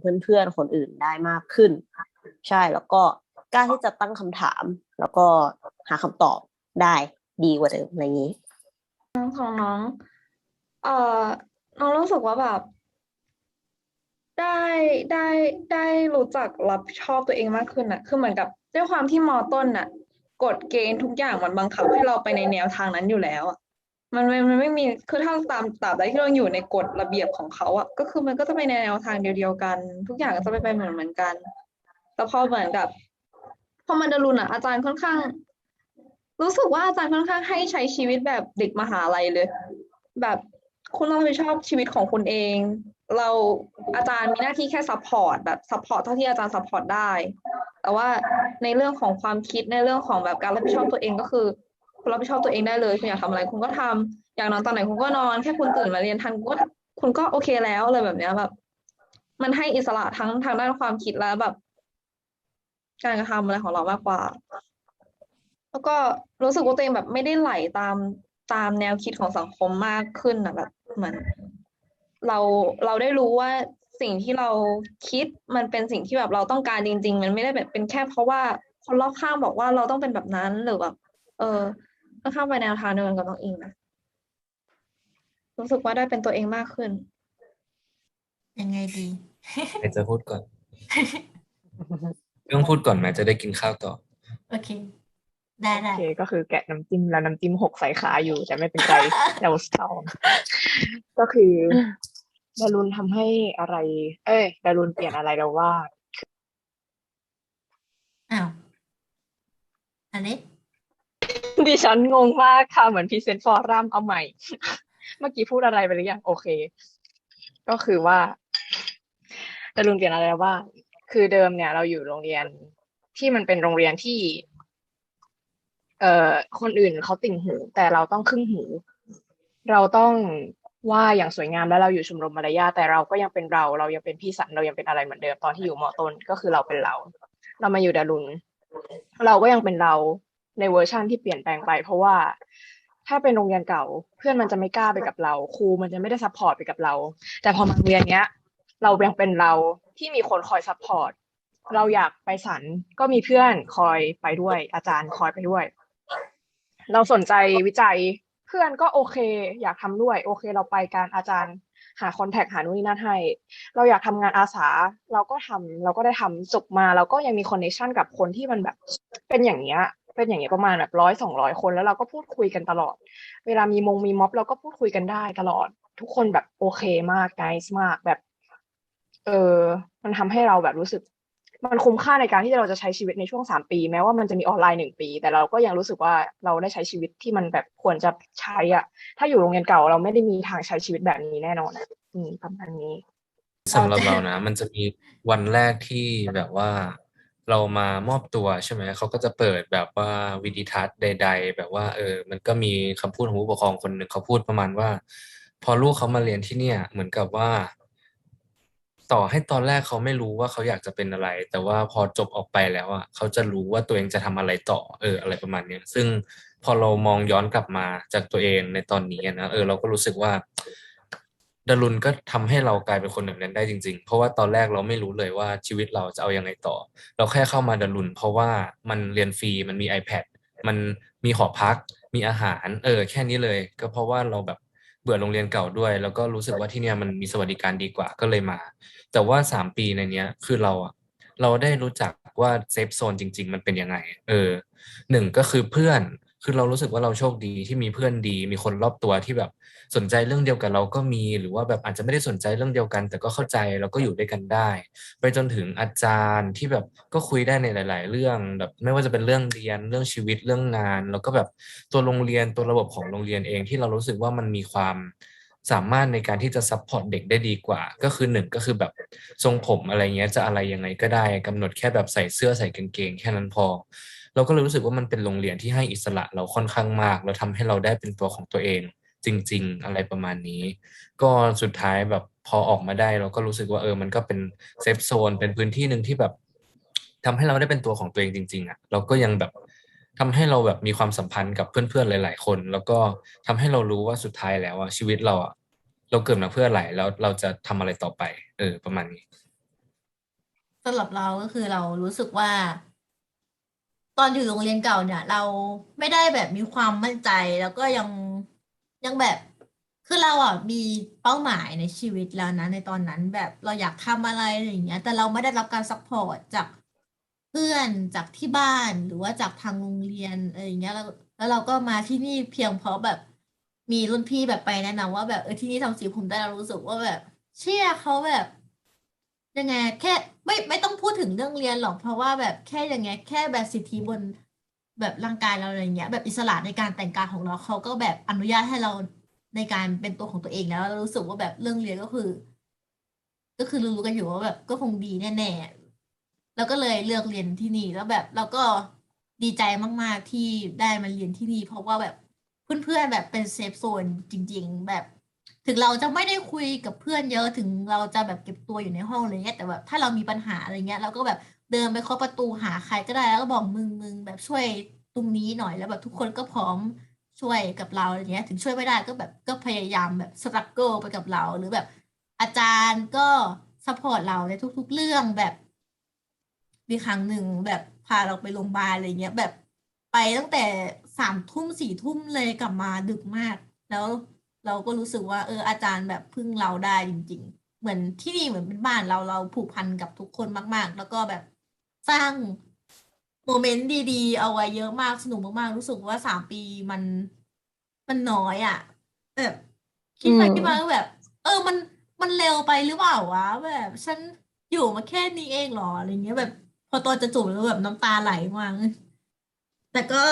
เพื่อนๆคนอื่นได้มากขึ้น ใช่แล้วก็กล้าที่จะตั้งคำถาม แล้วก็หาคำตอบได้ดีกว่าเดิมอะไรอย่างนี้ของน้อง เอ่อน้องรู้สึกว่าแบบ ได้ได้ได้รู้จักรับชอบตัวเองมากขึ้นอะคือเหมือนกับด้วยความที่มอต้นน่ะกฎเกณฑ์ทุกอย่างมันบังคับให้เราไปในแนวทางนั้นอยู่แล้วอะ มันไม่มันไม่มีคือถ้าตามตราบใดที่เราอยู่ในกฎระเบียบของเขาอะก็คือมันก็จะไปในแนวทางเดียวๆกัน ทุกอย่างก็จะไปไปเหมือนเหมือนกัน แต่พอเหมือนกับพอมันดารุนอะอาจารย์ค่อนข้าง รู้สึกว่าอาจารย์ค่อนข้างให้ใช้ชีวิตแบบเด็กมหาลัยเลย แบบคุณต้องรับผิดชอบชีวิตของคุณเอง เราอาจารย์มีหน้าที่แค่ซัพพอร์ตแบบซัพพอร์ตเท่าที่อาจารย์ซัพพอร์ตได้ แต่ว่าในเรื่องของความคิดในเรื่องของแบบการรับผิดชอบตัวเองก็คือ คุณรับผิดชอบตัวเองได้เลยคุณอยากทำอะไรคุณก็ทำอยากนอนตอนไหนคุณก็นอนแค่คุณตื่นมาเรียนทันคุณก็คุณก็โอเคแล้วอะไรแบบเนี้ยแบบ มันให้อิสระทั้งทางด้านความคิดและแบบ การกระทำอะไรของเรามากกว่า แล้วก็รู้สึกว่าตัวเองแบบไม่ได้ไหลตามตามแนวคิดของสังคมมากขึ้นนะแบบเหมือนเราเราได้รู้ว่าสิ่งที่เราคิดมันเป็นสิ่งที่แบบเราต้องการจริง ๆ มันไม่ได้แบบเป็นแค่เพราะว่าคนรอบข้างบอกว่าเราต้องเป็นแบบนั้นหรือแบบเออ ค่อนข้างไปแนวทางเดียวกันกับน้องอิงนะรู้สึกว่าได้เป็นตัวเองมากขึ้น ยังไงดี ใครจะพูดก่อน ต้องพูดก่อนไหมจะได้กินข้าวต่อ โอเค ได้โอได้ เคก็คือแกะน้ำจิ้มแล้วน้ำจิ้มหกใส่ขาอยู่ แต่ไม่เป็นไรแต่ว่าสองก็คือดารุนทำให้อะไร เอ้ยดารุนเปลี่ยนอะไรเราว่า อ้าวอันนี้ ดิฉันงงมากค่ะ เหมือนพรีเซนต์ฟอรัมเอาใหม่ เมื่อกี้พูดอะไรไปหรือยังโอเค ก็คือว่าดารุนเปลี่ยนอะไรว่า คือเดิมเนี่ย เราอยู่โรงเรียนที่มันเป็นโรงเรียนที่ เอ่อคนอื่นเขาติ่งหู แต่เราต้องครึ่งหู เราต้องว่าอย่างสวยงามแล้วเราอยู่ชมรมมารยาแต่เราก็ยังเป็นเรา เรายังเป็นพี่สันเรายังเป็นอะไรเหมือนเดิมตอนที่อยู่มอต้นก็คือเราเป็นเรา เรามาอยู่ดารุนเราก็ยังเป็นเรา ในเวอร์ชั่นที่เปลี่ยนแปลงไป เพราะว่าถ้าเป็นโรงเรียนเก่า เพื่อนมันจะไม่กล้าไปกับเรา ครูมันจะไม่ได้ซัพพอร์ตไปกับเรา แต่พอมาโรงเรียนเนี้ย เรายังเป็นเราที่มีคนคอยซัพพอร์ตเราอยากไปสันก็มีเพื่อนคอยไปด้วย อาจารย์คอยไปด้วย เราสนใจวิจัยเพื่อนก็โอเค อยากทำด้วย โอเค เราไปการอาจารย์หาคอนแทคหานู่นนี่นั่นให้ เราอยากทำงานอาสา เราก็ทำเราก็ได้ทำจบมา เราก็ยังมีคอนเนคชั่นกับคนที่มันแบบ เป็นอย่างเงี้ย เป็นอย่างเงี้ยประมาณแบบร้อยสองร้อยคนแล้วเราก็พูดคุยกันตลอด เวลามีมงมีม็อบเราก็พูดคุยกันได้ตลอด ทุกคนแบบโอเคมาก n น c e มากแบบ เออมันทำให้เราแบบรู้สึก มันคุ้มค่าในการที่เราจะใช้ชีวิตในช่วงสามปี แม้ว่ามันจะมีออนไลน์หนึ่งปี แต่เราก็ยังรู้สึกว่าเราได้ใช้ชีวิตที่มันแบบควรจะใช้อะ ถ้าอยู่โรงเรียนเก่าเราไม่ได้มีทางใช้ชีวิตแบบนี้แน่นอนอะอืมประมาณนี้สำหรับเรานะ มันจะมีวันแรกที่แบบว่า เรามามอบตัวใช่ไหมเขาก็จะเปิดแบบว่าวิดีทัศน์ใด ๆ แบบว่า เออ มันก็มีคำพูดของผู้ปกครองคนหนึ่งเขาพูดประมาณว่า พอลูกเขามาเรียนที่เนี่ย เหมือนกับว่า ต่อให้ตอนแรกเขาไม่รู้ว่าเขาอยากจะเป็นอะไร แต่ว่าพอจบออกไปแล้วอะเขาจะรู้ว่าตัวเองจะทำอะไรต่อ เออ อะไรประมาณเนี้ยซึ่งพอเรามองย้อนกลับมาจากตัวเองในตอนนี้นะเออ เราก็รู้สึกว่า ดารุนก็ทำให้เรากลายเป็นคนแบบนั้นได้จริง ๆ เพราะว่าตอนแรกเราไม่รู้เลยว่าชีวิตเราจะเอายังไงต่อ เราแค่เข้ามาดารุนเพราะว่ามันเรียนฟรีมันมี iPad มันมีหอพัก มีอาหาร เออ แค่นี้เลย ก็เพราะว่าเราแบบเบื่อโรงเรียนเก่าด้วย แล้วก็รู้สึกว่าที่เนี่ยมันมีสวัสดิการดีกว่าก็เลยมา แต่ว่าสามปีในเนี้ย คือเราอะเราได้รู้จักว่าเซฟโซนจริง ๆ มันเป็นยังไง เออหนึ่งก็คือเพื่อน คือเรารู้สึกว่าเราโชคดีที่มีเพื่อนดี มีคนรอบตัวที่แบบสนใจเรื่องเดียวกับเราก็มีหรือว่าแบบอาจจะไม่ได้สนใจเรื่องเดียวกัน แต่ก็เข้าใจแล้วก็อยู่ด้วยกันได้ ไปจนถึงอาจารย์ที่แบบก็คุยได้ในหลาย ๆ เรื่องแบบไม่ว่าจะเป็นเรื่องเรียนเรื่องชีวิตเรื่องงาน แล้วก็แบบตัวโรงเรียนตัวระบบของโรงเรียนเองที่เรารู้สึกว่ามันมีความสามารถในการที่จะซัพพอร์ตเด็กได้ดีกว่า ก็คือหนึ่งก็คือแบบทรงผมอะไรเงี้ยจะอะไรยังไงก็ได้กำหนดแค่แบบใส่เสื้อใส่กางเกงแค่นั้นพอ เราก็เลยรู้สึกว่ามันเป็นโรงเรียนที่ให้อิสระเราค่อนข้างมาก แล้วทำให้เราได้เป็นตัวของตัวเอง จริง ๆ อะไรประมาณนี้ ก็สุดท้ายแบบพอออกมาได้ เราก็รู้สึกว่าเออมันก็เป็นเซฟโซนเป็นพื้นที่หนึ่งที่แบบทำให้เราได้เป็นตัวของตัวเองจริง ๆอะเราก็ยังแบบทำให้เราแบบมีความสัมพันธ์กับเพื่อนๆหลาย ๆ คน แล้วก็ทำให้เรารู้ว่าสุดท้ายแล้วอะชีวิตเราอะเราเกิดมาเพื่ออะไรแล้วเราจะทำอะไรต่อไป เออ ประมาณนี้สำหรับเราก็คือเรารู้สึกว่า ตอนอยู่โรงเรียนเก่าเนี่ย เราไม่ได้แบบมีความมั่นใจแล้วก็ยังยังแบบคือเราอะมีเป้าหมายในชีวิตแล้วนะในตอนนั้นแบบเราอยากทำอะไรอะไรอย่างเงี้ย แต่เราไม่ได้รับการซัพพอร์ตจากเพื่อนจากที่บ้านหรือว่าจากทางโรงเรียนอะไรอย่างเงี้ยแล้วแล้วเราก็มาที่นี่เพียงเพราะแบบมีรุ่นพี่แบบไปแนะนำว่าแบบเออที่นี่ทำสีผมได้เรารู้สึกว่าแบบ เชี่ยเขาแบบ ยังไงแค่ไม่ไม่ต้องพูดถึงเรื่องเรียนหรอกเพราะว่าแบบแค่ยังไงแค่แบบสิทธิบนแบบร่างกายเราอะไรเงี้ย แบบอิสระในการแต่งกายของเราเขาก็แบบอนุญาตให้เราในการเป็นตัวของตัวเองแล้วเรารู้สึกว่าแบบเรื่องเรียนก็คือ ก็คือรู้กันอยู่ว่าแบบก็คงดีแน่ๆแล้วก็เลยเลือกเรียนที่นี่แล้วแบบเราก็ดีใจมาก ๆที่ได้มาเรียนที่นี่เพราะว่าแบบเพื่อนๆแบบเป็นเซฟโซนจริง ๆ แบบ ถึงเราจะไม่ได้คุยกับเพื่อนเยอะถึงเราจะแบบเก็บตัวอยู่ในห้องอะไรเงี้ยแต่แบบถ้าเรามีปัญหาอะไรเงี้ยเราก็แบบเดินไปเคาะประตูหาใครก็ได้แล้วก็บอกมึงมึงแบบช่วยตรงนี้หน่อยแล้วแบบทุกคนก็พร้อมช่วยกับเราอะไรเงี้ย ถึงช่วยไม่ได้ก็แบบก็พยายามแบบสตรัคเกิลไปกับเรา หรือแบบอาจารย์ก็ซัพพอร์ตเราในทุก ๆ เรื่องแบบมีครั้งหนึ่งแบบพาเราไปโรงพยาบาลอะไรเงี้ยแบบไปตั้งแต่สามทุ่มสี่ทุ่มเลยกลับมาดึกมาก แล้ว เราก็รู้สึกว่า เอออาจารย์แบบพึ่งเราได้จริง ๆ เหมือนที่นี่เหมือนเป็นบ้านเราเราผูกพันกับทุกคนมาก ๆ แล้วก็แบบสร้างโมเมนต์ดีๆ เอาไว้เยอะมากสนุกมากๆ รู้สึกว่าสามปีมันมันน้อยอะแบบคิดไปอืมคิดมาก็แบบ เออมันมันเร็วไปหรือเปล่าวะแบบฉันอยู่มาแค่นี้เองเหรออะไรเงี้ยแบบ พอตอนจะจบแล้วแบบน้ำตาไหลมากแต่ก็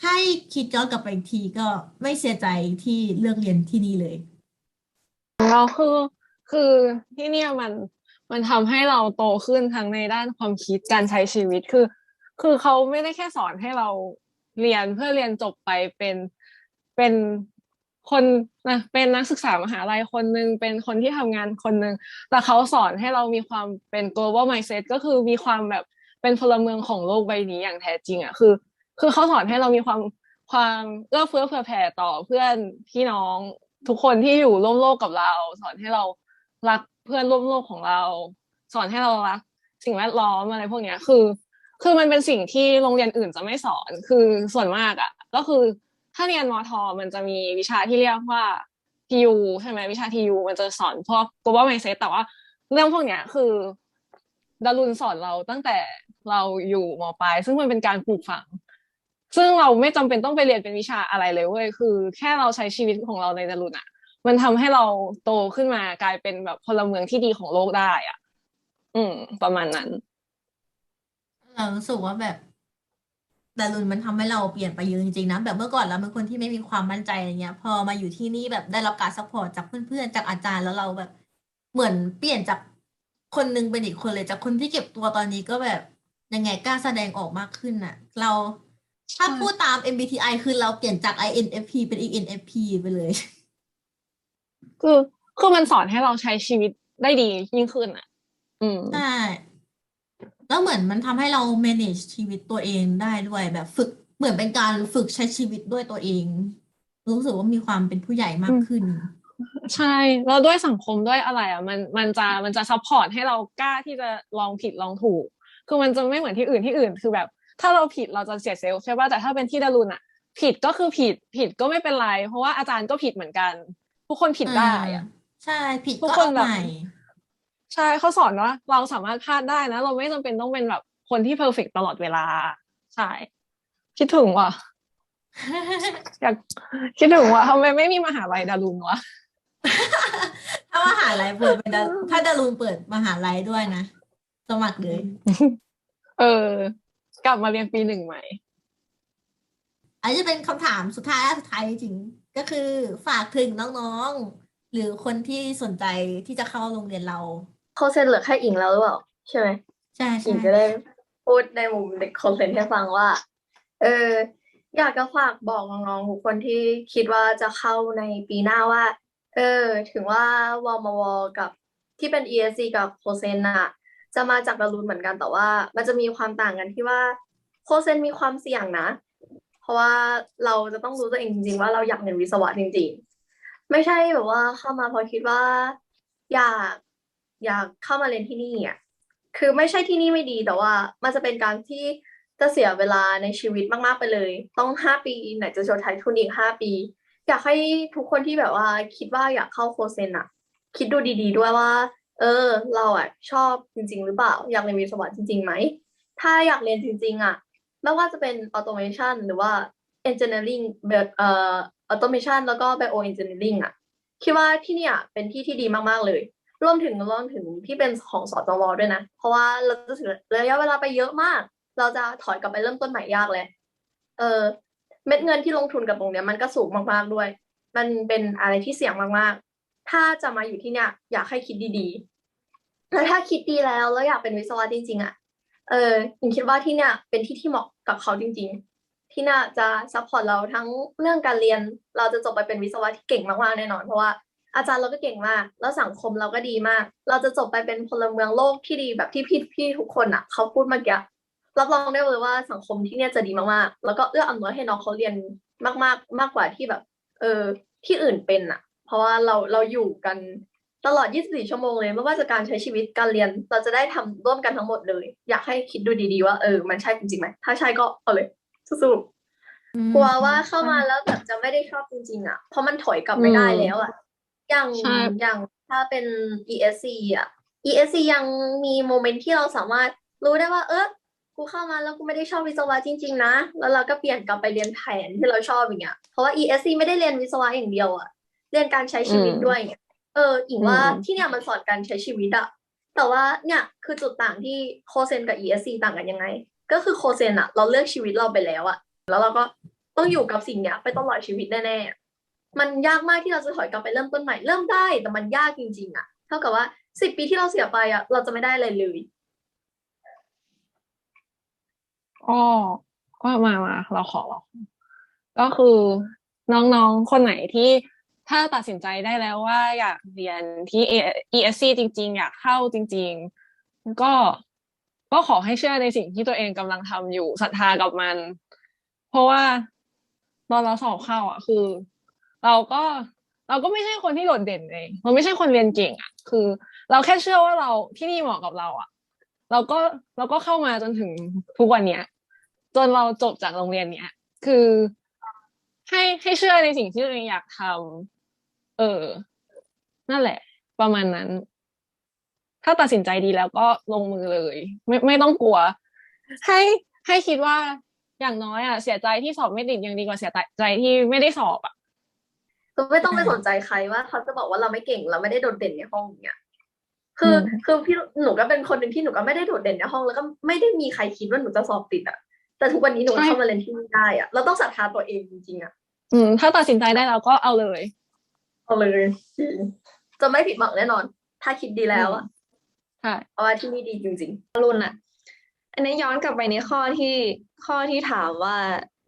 ถ้าให้คิดย้อนกลับไปอีกทีก็ไม่เสียใจที่เลือกเรียนที่นี่เลย เราคือคือที่เนี่ยมันมันทำให้เราโตขึ้นทั้งในด้านความคิดการใช้ชีวิตคือ คือเขาไม่ได้แค่สอนให้เราเรียนเพื่อเรียนจบไปเป็นเป็นคนนะเป็นนักศึกษามหาลัยคนหนึ่งเป็นคนที่ทำงานคนหนึ่งแต่เขาสอนให้เรามีความเป็น global mindset ก็คือมีความแบบเป็นพลเมืองของโลกใบนี้อย่างแท้จริงอะคือ คือเขาสอนให้เรามีความความเอื้อเฟื้อเผื่อแผ่ต่อเพื่อนพี่น้องทุกคนที่อยู่ร่วมโลกกับเรา สอนให้เรารักเพื่อนร่วมโลกของเรา สอนให้เรารัก สิ่งแวดล้อมอะไรพวกเนี้ยคือ คือมันเป็นสิ่งที่โรงเรียนอื่นจะไม่สอนคือส่วนมากอะ ก็คือถ้าเรียนมอทอมันจะมีวิชาที่เรียกว่า TU ใช่ไหมวิชา TU มันจะสอนพวก global mindset แต่ว่าเรื่องพวกเนี้ยคือดารุณสอนเราตั้งแต่เราอยู่มปลายซึ่งมันเป็นการปลูกฝัง ซึ่งเราไม่จำเป็นต้องไปเรียนเป็นวิชาอะไรเลยเว้ยคือ แค่เราใช้ชีวิตของเราในดารุณอะมันทำให้เราโตขึ้นมากลายเป็นแบบพลเมืองที่ดีของโลกได้อะ อืม ประมาณนั้น เรารู้สึกว่าแบบดารุณมันทำให้เราเปลี่ยนไปเยอะจริงๆนะแบบเมื่อก่อนเราเป็นคนที่ไม่มีความมั่นใจอะไรเงี้ย พอมาอยู่ที่นี่แบบได้รับการซัพพอร์ตจากเพื่อนๆจากอาจารย์แล้วเราแบบ เหมือนเปลี่ยนจากคนหนึงเป็นอีกคนเลยจากคนที่เก็บตัวตอนนี้ก็แบบยังไงกล้าแสดงออกมากขึ้นน่ะ เรา ถ้าพูดตาม MBTI คือเราเปลี่ยนจาก INFP เป็น ENFP ไปเลย คือคือมันสอนให้เราใช้ชีวิตได้ดียิ่งขึ้นอะ อืมใช่แล้วเหมือนมันทำให้เรา manage ชีวิตตัวเองได้ด้วยแบบฝึกเหมือนเป็นการฝึกใช้ชีวิตด้วยตัวเอง รู้สึกว่ามีความเป็นผู้ใหญ่มากขึ้น ใช่แล้วด้วยสังคมด้วยอะไรอะ มันมันจะมันจะซัพพอร์ตให้เรากล้าที่จะลองผิดลองถูก คือมันจะไม่เหมือนที่อื่นที่อื่น คือแบบ ถ้าเราผิดเราจะเสียเซลล์ใช่ป่ะแต่ถ้าเป็นที่ดารุณอะผิดก็คือผิดผิดก็ไม่เป็นไร เพราะว่าอาจารย์ก็ผิดเหมือนกัน ทุกคนผิดได้อะใช่ผิดทุกก็คนเอาแบบใหม่ใช่เขาสอนว่าเราสามารถพลาดได้นะ เราไม่จำเป็นต้องเป็นแบบคนที่เพอร์เฟกตลอดเวลา ใช่คิดถึงว่ะอยากคิดถึงว่าทำไมไม่มีมหาลัยดารุณวะถ้ามหาลัยเปิดเป็นดาถ้าดารุณเปิดมหาลัยด้วยนะสมัครเลย เออ กลับมาเรียนปีหนึ่งใหม่อันนี้จะเป็นคำถามสุดท้ายและสุดท้ายจริงๆก็คือฝากถึงน้องๆ หรือคนที่สนใจที่จะเข้าโรงเรียนเราเขาเซ็นเหลือแค่อิงแล้วหรือเปล่าใช่ไหมใช่อิใช่งจะได้พูดในมุมเด็กคอนเซนต์ให้ฟังว่า เอออยากจะฝากบอกน้องๆทุกคนที่คิดว่าจะเข้าในปีหน้าว่า เออ ถึงว่าวมวกับที่เป็น ESC กับโคเซนอะ จะมาจากดารุณเหมือนกันแต่ว่า มันจะมีความต่างกันที่ว่าโคเซนมีความเสี่ยงนะ เพราะว่าเราจะต้องรู้ตัวเองจริงๆว่าเราอยากเรียนวิศวะจริง ๆ ไม่ใช่แบบว่าเข้ามาเพราะคิดว่า อยากอยากเข้ามาเรียนที่นี่อะคือไม่ใช่ที่นี่ไม่ดีแต่ว่า มันจะเป็นการที่จะเสียเวลาในชีวิตมากๆไปเลย ต้องห้าปีไหนจะชดใช้ทุนอีกห้าปี อยากให้ทุกคนที่แบบว่าคิดว่าอยากเข้าโคเซนอะคิดดูดี ๆ ด้วยว่า เออ เราอะชอบจริง ๆ หรือเปล่า อยากเรียนวิศวะจริงๆไหม ถ้าอยากเรียนจริง ๆอะไม่ว่าจะเป็น automation หรือว่า engineering แบบเอ่อ automation แล้วก็ bio engineering อะคิดว่าที่เนี่ยเป็นที่ที่ดีมากๆเลย รวมถึงรวมถึงที่เป็นของสอจวด้วยนะ เพราะว่าเราจะเสียระยะเวลาไปเยอะมาก เราจะถอยกลับไปเริ่มต้นใหม่ยากเลย เออเม็ดเงินที่ลงทุนกับตรงเนี้ยมันก็สูงมากๆด้วย มันเป็นอะไรที่เสี่ยงมากๆ ถ้าจะมาอยู่ที่เนี่ย อยากให้คิดดีๆ แล้วถ้าคิดดีแล้วแล้วอยากเป็นวิศวะจริง ๆ อะ เออหญิงคิดว่าที่เนี่ย เป็นที่ที่เหมาะกับเขาจริง ๆ ที่น่าจะซัพพอร์ตเราทั้งเรื่องการเรียน เราจะจบไปเป็นวิศวะที่เก่งมากๆแน่นอน เพราะว่าอาจารย์เราก็เก่งมาก แล้วสังคมเราก็ดีมาก เราจะจบไปเป็นพลเมืองโลกที่ดีแบบที่พี่พี่ทุกคนอะ เขาพูดเมื่อกี้รับรองได้เลยว่าสังคมที่เนี่ยจะดีมากๆ แล้วก็เอื้ออำนวยให้น้องเขาเรียนมาก ๆ มากกว่าที่แบบ เออที่อื่นเป็นอะ เพราะว่าเราเราอยู่กันตลอด 24 ชั่วโมงเลย ไม่ว่าจะการใช้ชีวิตการเรียน เราจะได้ทำร่วมกันทั้งหมดเลย อยากให้คิดดูดีๆว่าเออ มันใช่จริงๆไหม ถ้าใช่ก็เอาเลยสู้ๆกลัวว่าเข้ามาแล้วแบบจะไม่ได้ชอบจริงๆ อะ เพราะมันถอยกลับไม่ได้แล้วอะ อย่างใช่อย่างถ้าเป็น ESC อะ ESC ยังมีโมเมนต์ที่เราสามารถรู้ได้ว่า เออกูเข้ามาแล้วกูไม่ได้ชอบวิศวะจริง ๆ นะ แล้วเราก็เปลี่ยนกลับไปเรียนแผนที่เราชอบอย่างเงี้ย เพราะว่า ESC ไม่ได้เรียนวิศวะอย่างเดียวอะเรียนการใช้ชีวิตอืมด้วยอย่างเงี้ยเอออิงว่าอืมที่เนี่ยมันสอนการใช้ชีวิตอะแต่ว่าเนี่ยคือจุดต่างที่โคเซนกับ ESC ต่างกันยังไง ก็คือโคเซนอะเราเลือกชีวิตเราไปแล้วอะแล้วเราก็ต้องอยู่กับสิ่งเนี้ยไปตลอดชีวิตแน่ๆมันยากมากที่เราจะถอยกลับไปเริ่มต้นใหม่เริ่มได้แต่มันยากจริงๆอะเท่ากับว่าสิบปีที่เราเสียไปอะเราจะไม่ได้อะไรเลยก็ก็มามาเราขอเราก็คือน้องๆคนไหนที่ ถ้าตัดสินใจได้แล้วว่าอยากเรียนที่ ESC จริง ๆ อยากเข้าจริง ๆ ก็ก็ขอให้เชื่อในสิ่งที่ตัวเองกำลังทำอยู่ศรัทธากับมัน เพราะว่าตอนเราสอบเข้า อะ คือ เราก็เราก็ไม่ใช่คนที่โดดเด่นเองเราไม่ใช่คนเรียนเก่งอะ คือ เราแค่เชื่อว่าเราที่นี่เหมาะกับเรา อะ เราก็เราก็เข้ามาจนถึงทุกวันเนี้ย จนเราจบจากโรงเรียนเนี้ย คือให้ให้เชื่อในสิ่งที่ตัวเองอยากทำ เออ นั่นแหละ ประมาณนั้น ถ้าตัดสินใจดีแล้วก็ลงมือเลย ไม่ไม่ต้องกลัว ให้ให้คิดว่าอย่างน้อยอะเสียใจที่สอบไม่ติดยังดีกว่าเสียใจที่ไม่ได้สอบอะก็ไม่ต้องไปสนใจใครว่าเขาจะบอกว่าเราไม่เก่งเราไม่ได้โดดเด่นในห้องเนี้ยคืออมคือพี่หนูก็เป็นคนหนึ่งที่หนูก็ไม่ได้โดดเด่นในห้อง แล้วก็ไม่ได้มีใครคิดว่าหนูจะสอบติดอะ แต่ทุกวันนี้หนูเข้ามาเรียนที่นี่ได้อะเราต้องศรัทธาตัวเองจริงๆอะอืม ถ้าตัดสินใจได้แล้วก็เอาเลย เอาเลยจริงจะไม่ผิดหวังแน่นอน ถ้าคิดดีแล้วอะใช่เพราะว่าที่นี่ดีจริงรุนอะอันนี้ย้อนกลับไปในข้อที่ข้อที่ถามว่า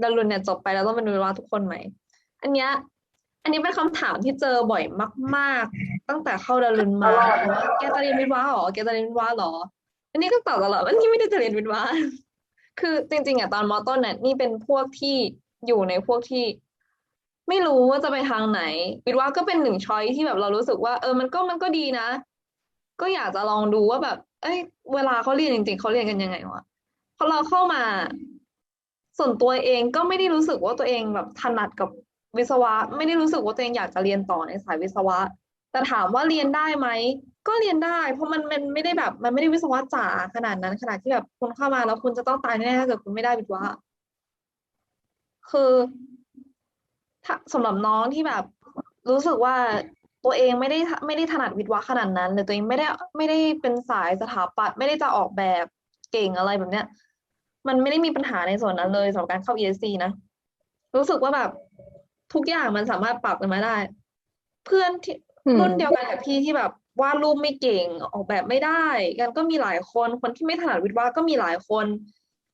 ดารุนเนี่ยจบไปแล้วต้องเป็นวิศวะทุกคนไหม อันเนี้ยอันนี้เป็นคำถามที่เจอบ่อยมาก ๆ ตั้งแต่เข้าดารุนมาว่าแกจะเรียนวิศวะหรอ แกจะเรียนวิศวะหรอ อันนี้ก็ตอบตลอดว่านี่ไม่ได้จะเรียนวิศวะคือจริง ๆอะตอนมต้นเนี่ยนี่เป็นพวกที่อยู่ในพวกที่ ไม่รู้ว่าจะไปทางไหนวิศวะก็เป็นหนึ่งช้อยที่แบบเรารู้สึกว่า เออมันก็มันก็ดีนะ ก็อยากจะลองดูว่าแบบ เอ้ย เวลาเขาเรียนจริง ๆเขาเรียนกันยังไงวะพอเราเข้ามา ส่วนตัวเองก็ไม่ได้รู้สึกว่าตัวเองแบบถนัดกับวิศวะ ไม่ได้รู้สึกว่าตัวเองอยากจะเรียนต่อในสายวิศวะ แต่ถามว่าเรียนได้ไหมก็เรียนได้ เพราะมันมันไม่ได้แบบ มันไม่ได้วิศวะจ๋าขนาดนั้นขนาดที่แบบคุณเข้ามาแล้วคุณจะต้องตายแน่ถ้าเกิดคุณไม่ได้วิศวะคือ ถ้าสำหรับน้องที่แบบ รู้สึกว่าตัวเองไม่ได้ไม่ได้ถนัดวิศวะขนาดนั้นหรือตัวเองไม่ได้ไม่ได้เป็นสายสถาปัตย์ไม่ได้จะออกแบบเก่งอะไรแบบเนี้ย มันไม่ได้มีปัญหาในส่วนนั้นเลยสำหรับการเข้า ESC นะ รู้สึกว่าแบบทุกอย่างมันสามารถปรับกันมาได้ เพื่อนที่อืมรุ่นเดียวกันกับพี่ที่แบบวาดรูปไม่เก่งออกแบบไม่ได้กันก็มีหลายคนคนที่ไม่ถนัดวิศวะก็มีหลายคน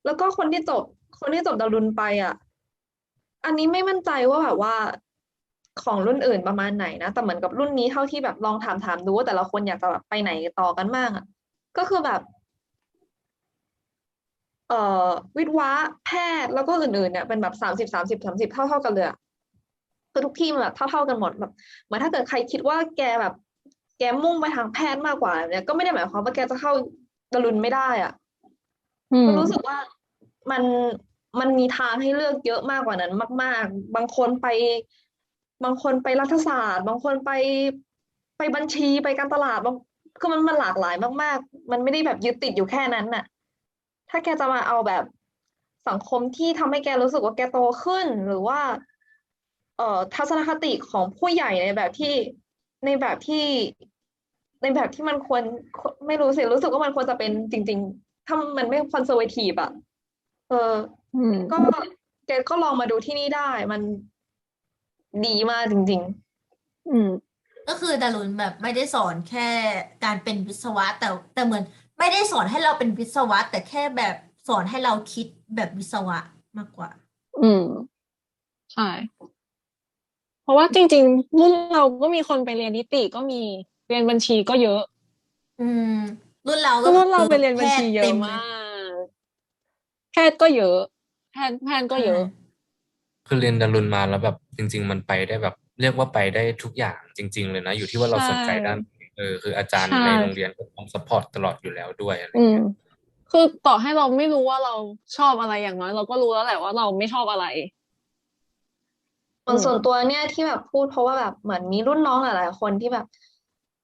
แล้วก็คนที่จบคนที่จบดารุนไปอะ อันนี้ไม่มั่นใจว่าแบบว่าของรุ่นอื่นประมาณไหนนะ แต่เหมือนกับรุ่นนี้เท่าที่แบบลองถามถามดูว่าแต่ละคนอยากจะแบบไปไหนต่อกันบ้างอะ ก็คือแบบ เอ่อ วิศวะแพทย์แล้วก็อื่นๆเนี่ยเป็นแบบสามสิบสามสิบสามสิบเท่าเท่ากันเลยอะคือทุกที่มันแบบเท่าเท่ากันหมดแบบเหมือนถ้าเกิดใครคิดว่าแกแบบ แกมุ่งไปทางแพทย์มากกว่าเนี่ยก็ไม่ได้หมายความว่าแกจะเข้าดารุนไม่ได้อะอืมก็รู้สึกว่ามัน มันมีทางให้เลือกเยอะมากกว่านั้นมาก ๆ บางคนไป บางคนไปรัฐศาสตร์ บางคนไปไปบัญชีไปการตลาดบางคือมันมันหลากหลายมาก ๆ มันไม่ได้แบบยึดติดอยู่แค่นั้นน่ะ ถ้าแกจะมาเอาแบบสังคมที่ทำให้แกรู้สึกว่าแกโตขึ้น หรือว่า เอ่อทัศนคติของผู้ใหญ่ในแบบที่ในแบบที่ในแบบที่มันควรไม่รู้สิรู้สึกว่ามันควรจะเป็นจริง ๆ ถ้ามันไม่คอนเซอร์เวทีฟอะเออ อืมก็แกก็ลองมาดูที่นี่ได้ มันดีมากจริงอืม ก็คือดารุนแบบไม่ได้สอนแค่การเป็นวิศวะ แต่แต่เหมือน ไม่ได้สอนให้เราเป็นวิศวะ แต่แค่แบบสอนให้เราคิดแบบวิศวะมากกว่า อืมใช่เพราะว่าจริง ๆ รุ่นเราก็มีคนไปเรียนนิติก็มีเรียนบัญชีก็เยอะ อืม รุ่นเราก็รุ่นเราคือไปเรียนบัญชีเยแพทอะต็ลมากแพทย์ก็เยอะ แพทย์แพทย์ก็เยอะ คือเรียนดารุนมาแล้วแบบ จริง ๆ มันไปได้แบบ เรียกว่าไปได้ทุกอย่างจริง ๆ เลยนะ อยู่ที่ว่าเราสนใจด้านไหนเออคืออาจารย์ใช่ในโรงเรียนก็ต้องซัพพอร์ตตลอดอยู่แล้วด้วยอะไรอืมคือต่อให้เราไม่รู้ว่าเราชอบอะไรอย่างน้อย เราก็รู้แล้วแหละว่าเราไม่ชอบอะไรๆส่วนอืมส่วนตัวเนี่ยที่แบบพูดเพราะว่าแบบเหมือนมีรุ่นน้องหลายๆคนที่แบบ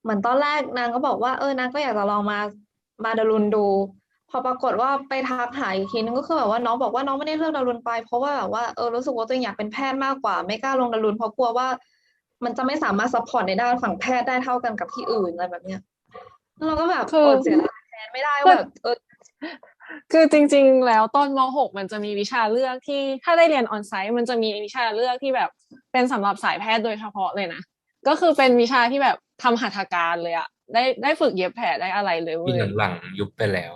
เหมือนตอนแรกนางก็บอกว่าเออนางก็อยากจะลองมามาดารุนดู พอปรากฏว่าไปทักหาอีกทีนึงก็คือแบบว่าน้องบอกว่าน้องไม่ได้เลือกดารุนไป เพราะว่าแบบว่าเออรู้สึกว่าตัวเองอยากเป็นแพทย์มากกว่า ไม่กล้าลงดารุนเพราะกลัวว่า มันจะไม่สามารถซัพพอร์ตในด้านฝั่งแพทย์ได้เท่ากันกับที่อื่นอะไรแบบเนี้ยแล้วเราก็แบบคืออดเสียดายแทนไม่ได้ว่าแบบเออคือจริง ๆ แล้วตอนม .6 มันจะมีวิชาเลือกที่ถ้าได้เรียนออนไซต์มันจะมีวิชาเลือกที่แบบเป็นสำหรับสายแพทย์โดยเฉพาะเลยนะก็คือเป็นวิชาที่แบบทำหัตถการเลยอะได้ได้ฝึกเย็บแผลได้อะไรเลยเว้ที่ยหลังๆยุบไปแล้ว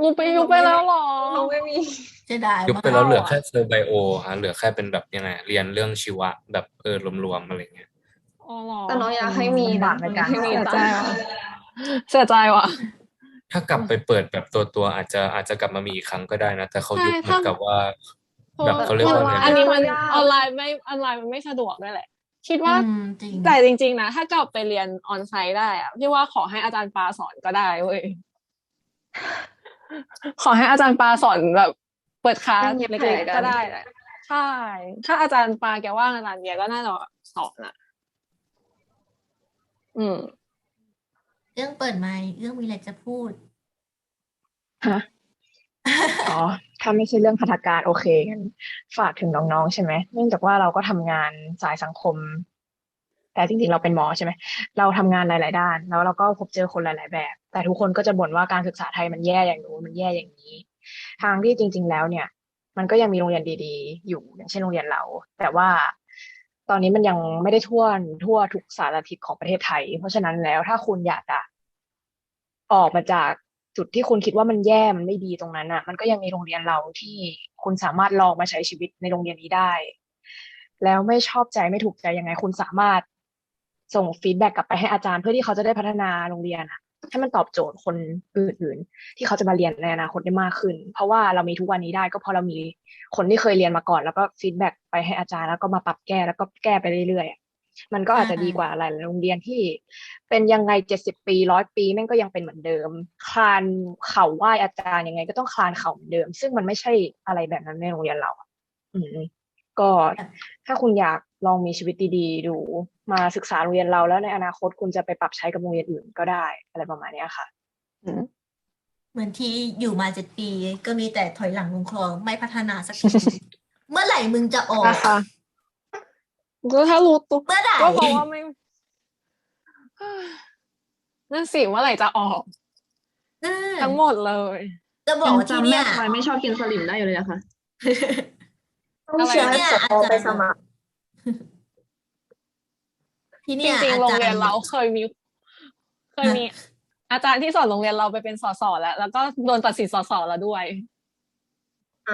รูไปยุบไปแล้วเหรอเราไม่มีเสียดายยุบมากไปแล้วเหลืออะแค่เซอร์ไบโอฮะเหลือแค่เป็นแบบยังไงเรียนเรื่องชีวะแบบเออรวมๆอะไรเงี้ยอ๋อเหรอแต่น้องอยากให้มีลำนะบากในการให้มีเสียใจตามว่ะเสียใจว่ะ ถ้ากลับไปเปิดแบบตัวตัวๆอาจจะอาจจะกลับมามีอีกครั้งก็ได้นะ แต่เขาใช่ยุบเหมือนถ้ากับว่าเพราะแบบเขาเรียกว่ามันไงอันนี้มันยากออนไลน์ไม่ออนไลน์มันไม่สะดวกด้วยแหละ คิดว่าอืมจริงแต่จริง ๆ นะ ถ้ากลับไปเรียนออนไซต์ได้อะพี่ว่าขอให้อาจารย์ปาสอนก็ได้เว้ย ขอให้อาจารย์ปาสอนแบบ เปิดคลาสเย็บแผลเล็กกัๆนก็ได้แหละใช่ ถ้าอาจารย์ปาแกว่างอาจารย์เบียร์ก็น่าจะสอนอะ อืม เรื่องเปิดไมค์เรื่องมีอะไรจะพูดฮะอ๋อ ถ้าไม่ใช่เรื่องพัฒการโอเคงั้นฝากถึงน้องๆใช่ไหม เนื่องจากว่าเราก็ทำงานสายสังคม แต่จริงๆ เราเป็นหมอใช่ไหม เราทำงานหลายๆ ด้าน แล้วเราก็พบเจอคนหลาย ๆ แบบ แต่ทุกคนก็จะบ่นว่าการศึกษาไทยมันแย่อย่างนู้นมันแย่อย่างนี้ ทางที่จริง ๆ แล้วเนี่ย มันก็ยังมีโรงเรียนดีๆ อยู่อย่างเช่นโรงเรียนเรา แต่ว่าตอนนี้มันยังไม่ได้ทั่วทั่วทุกสารทิศของประเทศไทย เพราะฉะนั้นแล้วถ้าคุณอยากจะออกมาจากจุดที่คุณคิดว่ามันแย่มันไม่ดีตรงนั้นอะ มันก็ยังมีโรงเรียนเราที่คุณสามารถลองมาใช้ชีวิตในโรงเรียนนี้ได้ แล้วไม่ชอบใจไม่ถูกใจยังไง คุณสามารถ ส่งฟีดแบ็กกลับไปให้อาจารย์เพื่อที่เขาจะได้พัฒนาโรงเรียนอะให้มันตอบโจทย์คนอื่นๆ ที่เขาจะมาเรียนในอนาคตได้มากขึ้น เพราะว่าเรามีทุกวันนี้ได้ก็เพราะเรามีคนที่เคยเรียนมาก่อน แล้วก็ฟีดแบ็กไปให้อาจารย์แล้วก็มาปรับแก้แล้วก็แก้ไปเรื่อยๆอะมันก็อาจจะดีกว่าหลายๆโรงเรียนที่ เป็นยังไงเจ็ดสิบปีร้อยปีแม่งก็ยังเป็นเหมือนเดิม คลานเข่าไหว้อาจารย์ยังไง ก็ต้องคลานเข่าเหมือนเดิม ซึ่งมันไม่ใช่อะไรแบบนั้นในโรงเรียนเราอะอืม ก็ถ้าคุณอยากลองมีชีวิตดีๆดูมาศึกษาโรงเรียนเราแล้วในอนาคตคุณจะไปปรับใช้กับโรงเรียนอื่นก็ได้อะไรประมาณเนี้ยค่ะอืมเหมือนที่อยู่มาเจ็ดปี ก็มีแต่ถอยหลังลงคลองไม่พัฒนาสักทีเมื่อไหร่มึงจะออกนะคะก็ถ้ารู้ตัวเมื่อไหร่ก็เพราะว่าไม่นั่นสิเมื่อไหร่จะออกเออทั้งหมดเลย จะบอกว่าที่จำแม่เนี่ยทำไมไม่ชอบกินสลิมได้อยู่เลยอะคะ ต้องเชียร์ให้เนี่ยผอาอจารย์ไปสมัคร ที่จเนี่ยริงอาๆโรงจารเรียนย์เราเคยมี เคยมี อาจารย์ที่สอนโรงเรียนเราไปเป็นสสแล้ว แล้วก็โดนตัดสิทธิ์สสแล้วด้วย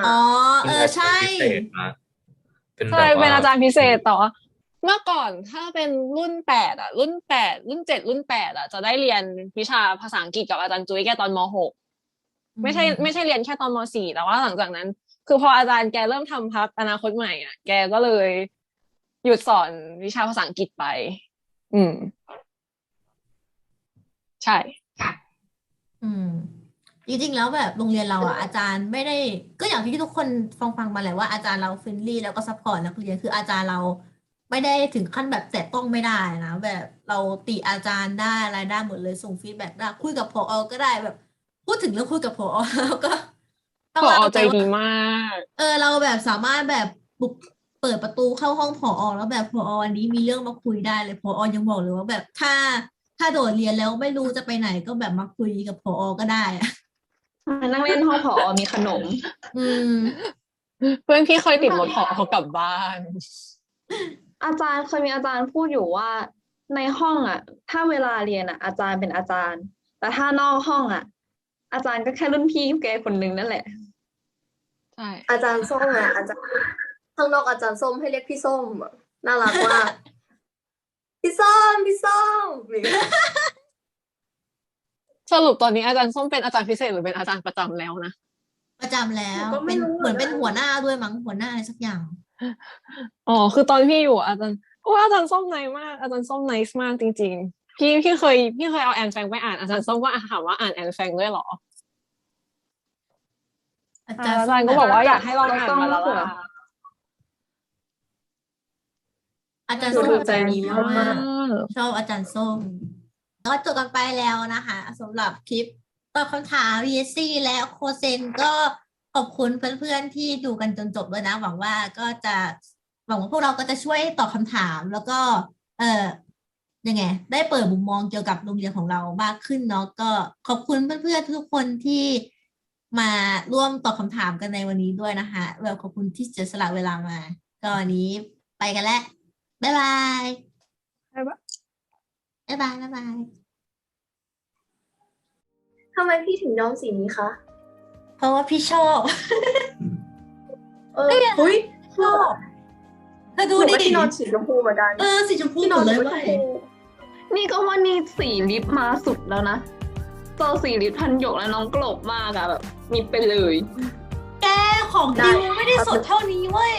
อ๋อ เออ ใช่เป็นอาจารย์พิเศษนะเป็นแบใช่บเป็นว่าอาจารย์พิเศษแต่ว่าเมื่อก่อนถ้าเป็นรุ่นแปดอะรุ่นแปดรุ่นเจ็ดรุ่นแปดอะจะได้เรียนวิชาภาษาอังกฤษกับอาจารย์จุ้ยแกตอนมหกไม่ใช่ไม่ใช่เรียนแค่ตอนมสี่แต่ว่าหลังจากนั้น คือพออาจารย์แกเริ่มทำพักอนาคตใหม่อะแกก็เลย หยุดสอนวิชาภาษาอังกฤษไป อืม ใช่ค่ะ อืมจริงๆแล้วแบบโรงเรียนเราอะอาจารย์ไม่ได้ ก็อย่างที่ทุกคนฟังฟังมาแหละว่าอาจารย์เราเฟรนลี่แล้วก็ซัพพอร์ตนักเรียนคืออาจารย์เราไม่ได้ถึงขั้นแบบแตะต้องไม่ได้นะแบบเราติอาจารย์ได้อะไรได้หมดเลยส่งฟีดแบ็กได้คุยกับผออก็ได้แบบ พูดถึงเรื่องคุยกับผอแล้วก็ พอเล่าใจไปว่าดีมาก เออ เราแบบสามารถแบบบุกเปิดประตูเข้าห้องผอแล้วแบบผออันนี้มีเรื่องมาคุยได้เลยผอยังบอกเลยว่าแบบถ้าถ้าโดดเรียนแล้วไม่รู้จะไปไหนก็แบบมาคุยกับผอก็ได้อะมานั่งเล่นห้องผอมีขนม อืม เพื่อนพี่เคยติดรถพอเขากลับบ้าน อาจารย์เคยมีอาจารย์พูดอยู่ว่า ในห้องอะ ถ้าเวลาเรียนอะ อาจารย์เป็นอาจารย์ แต่ถ้านอกห้องอะ อาจารย์ก็แค่รุ่นพี่แกคนนึงนั่นแหละ ใช่อาจารย์ส้มอะอาจารย์ข้างนอกอาจารย์ส้มให้เรียกพี่ส้มอะน่ารักมากพี่ส้มพี่ส้มอย่างเงี้ยสรุปตอนนี้อาจารย์ส้มเป็นอาจารย์พิเศษหรือเป็นอาจารย์ประจำแล้วนะ ประจำแล้วหนูก็ไม่เป็นรู้ เหมือนเป็นเหมือนกันหัวหน้าด้วยมั้งหัวหน้าอะไรสักอย่าง อ๋อ คือตอนพี่อยู่อาจารย์โอ้อาจารย์ส้มไนมาก อาจารย์ส้มไนส์มากจริง ๆ พี่พี่เคยพี่เคยเอาแอนแฟงไปอ่านอาจารย์ส้มว่าถามว่าอ่านแอนแฟงด้วยเหรอ อาอาจารย์จารย์ก็บอกว่าอยากให้ลองอ่านต้องมาแล้วเผื่อล่ะอาจารย์หนูส้มถูกใจใจดีชอบมามากกชอบอาจารย์ส้มก็จบกันไปแล้วนะคะสำหรับคลิปตอบคำถาม VSC และโคเซนก็ขอบคุณเพื่อนๆที่ดูกันจนจบเลยนะ หวังว่าก็จะหวังว่าพวกเราก็จะช่วยตอบคำถามแล้วก็ เออยังไง ได้เปิดมุมมองเกี่ยวกับโรงเรียนของเรามากขึ้นเนาะก็ขอบคุณเพื่อนๆทุกคนที่ มาร่วมตอบคำถามกันในวันนี้ด้วยนะคะแบบขอบคุณที่เสียสละเวลามา ก็วันนี้ไปกันแล้ว บ๊ายบาย บ๊ายบาย บ๊ายบายบ๊ายบายทำไมพี่ถึงย้อมสีนี้คะ เพราะว่าพี่ชอบ เอออุ้ยชอบเธอดูดูดิดิที่นอนสีชมพูเหมือนกัน เออสีชมพูที่หนมอนดเลยสีชเว้มยพูนี่ก็ว่านี่สีลิปมาสุดแล้วนะ เจอสีลิปทันหยกแล้วน้องกลบมากอะแบบมีไปเลย แกของดิวไม่ได้สดเท่านี้เว้ย